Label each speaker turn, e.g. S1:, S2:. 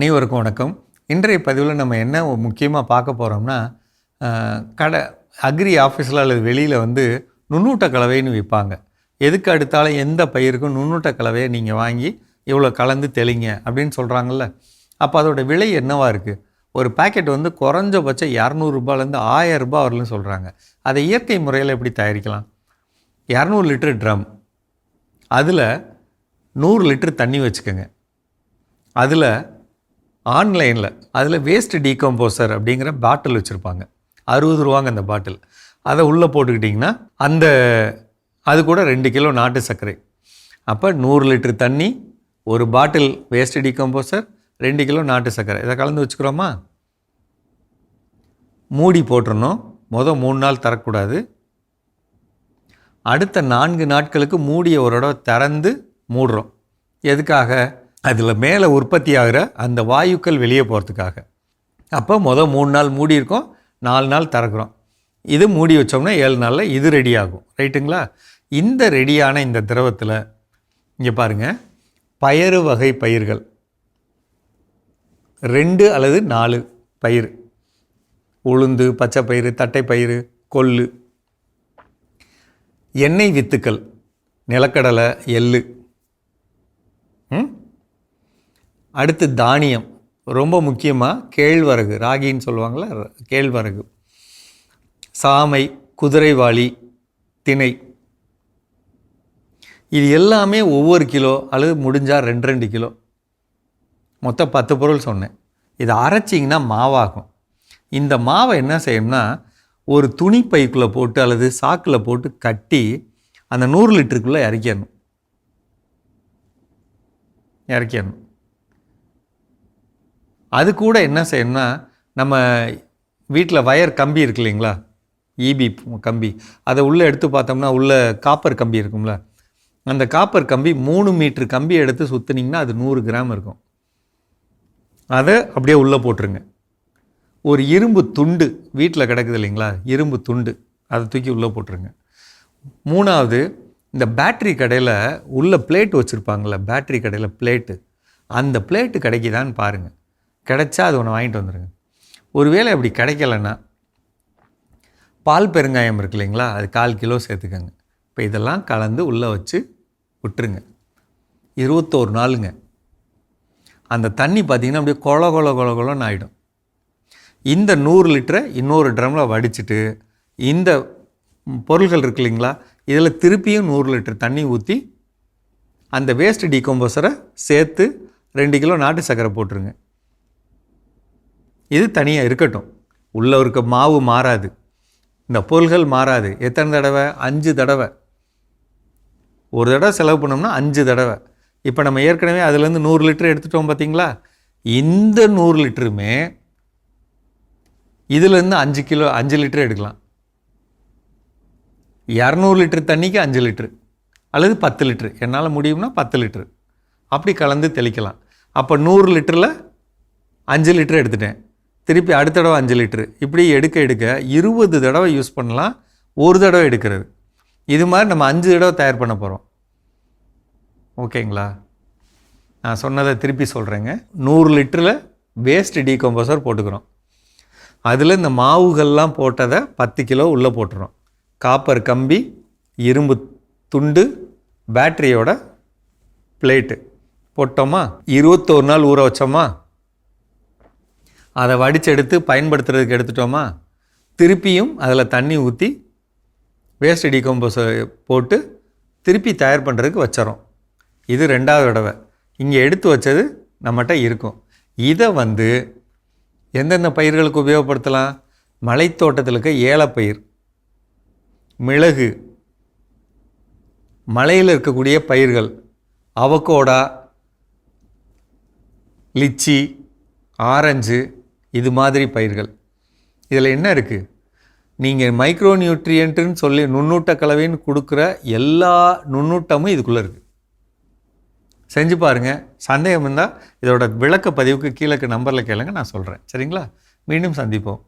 S1: அனைவருக்கும் வணக்கம். இன்றைய பதிவில் நம்ம என்ன முக்கியமாக பார்க்க போகிறோம்னா கடை அக்ரி ஆஃபீஸில் அல்லது வெளியில் வந்து நுண்ணூட்ட கலவைன்னு விற்பாங்க எதுக்கு அடுத்தாலும் எந்த பயிருக்கும் நுண்ணூட்ட கலவையை நீங்கள் வாங்கி இவ்வளோ கலந்து தெளிங்க அப்படின்னு சொல்கிறாங்கல்ல அப்போ அதோட விலை என்னவாக இருக்குது ஒரு பாக்கெட் வந்து குறைஞ்சபட்சம் இரநூறுபாலேருந்து ஆயிரம் ரூபாய் வரலன்னு சொல்கிறாங்க அதை இயற்கை முறையில் எப்படி தயாரிக்கலாம்? இரநூறு லிட்டர் ட்ரம். அதில் நூறு லிட்டர் தண்ணி வச்சுக்கோங்க. அதில் ஆன்லைனில் அதில் வேஸ்ட் டீகம்போசர் அப்படிங்கிற பாட்டில் வச்சுருப்பாங்க. அறுபது ரூபாங்க அந்த பாட்டில் அதை உள்ளே போட்டுக்கிட்டிங்கன்னா அந்த அது கூட ரெண்டு கிலோ நாட்டு சர்க்கரை. அப்போ நூறு லிட்டர் தண்ணி ஒரு பாட்டில் வேஸ்ட் டீகம்போசர் ரெண்டு கிலோ நாட்டு சர்க்கரை. இதை கலந்து வச்சுக்கிறோமா? மூடி போட்டுடணும் மொதல் மூணு நாள் தரக்கூடாது. அடுத்த நான்கு நாட்களுக்கு மூடியை ஒரு தடவை திறந்து மூடுறோம். எதுக்காக? அதில் மேலே உற்பத்தி ஆகிற அந்த வாயுக்கள் வெளியே போகிறதுக்காக அப்போ மொதல் மூணு நாள் மூடி இருக்கோம் நாலு நாள் திறக்கிறோம். இது மூடி வச்சோம்னா ஏழு நாளில் இது ரெடி ஆகும். ரைட்டுங்களா இந்த ரெடியான இந்த திரவத்தில் இங்கே பாருங்கள் பயறு வகை பயிர்கள். ரெண்டு அல்லது நாலு பயிர். உளுந்து பச்சை பயிறு தட்டைப்பயிறு கொள்ளு. எண்ணெய் வித்துக்கள் நிலக்கடலை எள்ளு. ம்? அடுத்து தானியம். ரொம்ப முக்கியமாக கேழ்வரகு ராகின்னு சொல்லுவாங்களே கேழ்வரகு. சாமை குதிரைவாளி திணை. இது எல்லாமே ஒவ்வொரு கிலோ அல்லது முடிஞ்சால் ரெண்டு ரெண்டு கிலோ. மொத்தம் பத்து பொருள் சொன்னேன். இதை அரைச்சிங்கன்னா மாவாகும். இந்த மாவை என்ன செய்யணும்னா ஒரு துணி பைக்குள்ளே போட்டு அல்லது சாக்கில் போட்டு கட்டி அந்த நூறு லிட்டருக்குள்ளே இறக்கிடணும். இறக்கிடணும். அது கூட என்ன செய்யணும்னா நம்ம வீட்டில் வயர் கம்பி இருக்கு இல்லைங்களா? ஈபி கம்பி. அதை உள்ளே எடுத்து பார்த்தோம்னா உள்ளே காப்பர் கம்பி இருக்கும்ல. அந்த காப்பர் கம்பி மூணு மீட்ரு கம்பி எடுத்து சுற்றுனீங்கன்னா அது நூறு கிராம் இருக்கும். அதை அப்படியே உள்ளே போட்டுருங்க. ஒரு இரும்பு துண்டு வீட்டில் கிடக்குது இல்லைங்களா? இரும்பு துண்டு. அதை தூக்கி உள்ளே போட்டுருங்க. மூணாவது இந்த பேட்ரி கடையில் உள்ள பிளேட் வச்சுருப்பாங்கள்ல பேட்ரி கடையில் பிளேட்டு. அந்த பிளேட்டு கிடைக்குதான்னு பாருங்கள் கிடைச்சா அது ஒன்று வாங்கிட்டு வந்துடுங்க ஒருவேளை அப்படி கிடைக்கலன்னா பால் பெருங்காயம் இருக்கு இல்லைங்களா? அது கால் கிலோ சேர்த்துக்கோங்க. இப்போ இதெல்லாம் கலந்து உள்ளே வச்சு விட்டுருங்க. இருபத்தோரு நாளுங்க. அந்த தண்ணி பார்த்தீங்கன்னா அப்படியே கொல கொல கொல கொலன்னு ஆகிடும் இந்த நூறு லிட்டரை இன்னொரு ட்ரம்மில் வடிச்சிட்டு இந்த பொருள்கள் இருக்கு இல்லைங்களா? இதில் திருப்பியும் நூறு லிட்டர் தண்ணி ஊற்றி அந்த வேஸ்ட் டீகம்போசரை சேர்த்து ரெண்டு கிலோ நாட்டு சர்க்கரை போட்டுருங்க. இது தனியாக இருக்கட்டும். உள்ளே இருக்க மாவு மாறாது. இந்த பொருள்கள் மாறாது. எத்தனை தடவை? அஞ்சு தடவை. ஒரு தடவை செலவு பண்ணோம்னா அஞ்சு தடவை. இப்போ நம்ம ஏற்கனவே அதுலேருந்து நூறு லிட்டர் எடுத்துட்டோம் பார்த்தீங்களா? இந்த நூறு லிட்டருமே இதுலேருந்து அஞ்சு கிலோ அஞ்சு லிட்டர் எடுக்கலாம். இரநூறு லிட்டர் தண்ணிக்கு அஞ்சு லிட்ரு அல்லது பத்து லிட்ரு என்னால் முடியும்னா பத்து லிட்ரு அப்படி கலந்து தெளிக்கலாம். அப்போ நூறு லிட்டரில் அஞ்சு லிட்டர் எடுத்துட்டேன். திருப்பி அடுத்த தடவை அஞ்சு லிட்ரு இப்படி எடுக்க எடுக்க இருபது தடவை யூஸ் பண்ணலாம் ஒரு தடவை எடுக்கிறது. இது மாதிரி நம்ம அஞ்சு தடவை தயார் பண்ண போகிறோம் ஓகேங்களா? நான் சொன்னதை திருப்பி சொல்கிறேங்க நூறு லிட்டரில் வேஸ்ட் டீகம்போசர் போட்டுக்கிறோம். அதில் இந்த மாவுகள்லாம் போட்டதை பத்து கிலோ உள்ளே போட்டுறோம். காப்பர் கம்பி இரும்பு துண்டு பேட்டரியோட பிளேட்டு போட்டோமா? இருபத்தோரு நாள் ஊற வச்சோமா? அதை வடிச்செடுத்து பயன்படுத்துறதுக்கு எடுத்துட்டோமா? திருப்பியும் அதில் தண்ணி ஊற்றி வேஸ்ட் டிகம்போஸை போட்டு திருப்பி தயார் பண்ணுறதுக்கு வச்சிடறோம். இது ரெண்டாவது தடவை. இங்கே எடுத்து வச்சது நம்மகிட்ட இருக்கும். இதை வந்து எந்தெந்த பயிர்களுக்கு உபயோகப்படுத்தலாம்? மலைத்தோட்டத்தில் இருக்க ஏலப்பயிர் மிளகு மலையில் இருக்கக்கூடிய பயிர்கள் அவகோடா லிச்சி ஆரஞ்சு இது மாதிரி பயிர்கள். இதில் என்ன இருக்குது நீங்கள் மைக்ரோ நியூட்ரியன்ட்டுன்னு சொல்லி நுண்ணூட்ட கலவைன்னு கொடுக்குற எல்லா நுண்ணூட்டமும் இதுக்குள்ளே இருக்குது செஞ்சு பாருங்கள் சந்தேகம் இருந்தால் இதோட விளக்க பதிவுக்கு கீழே நம்பரில் கேளுங்க நான் சொல்கிறேன் சரிங்களா? மீண்டும் சந்திப்போம்.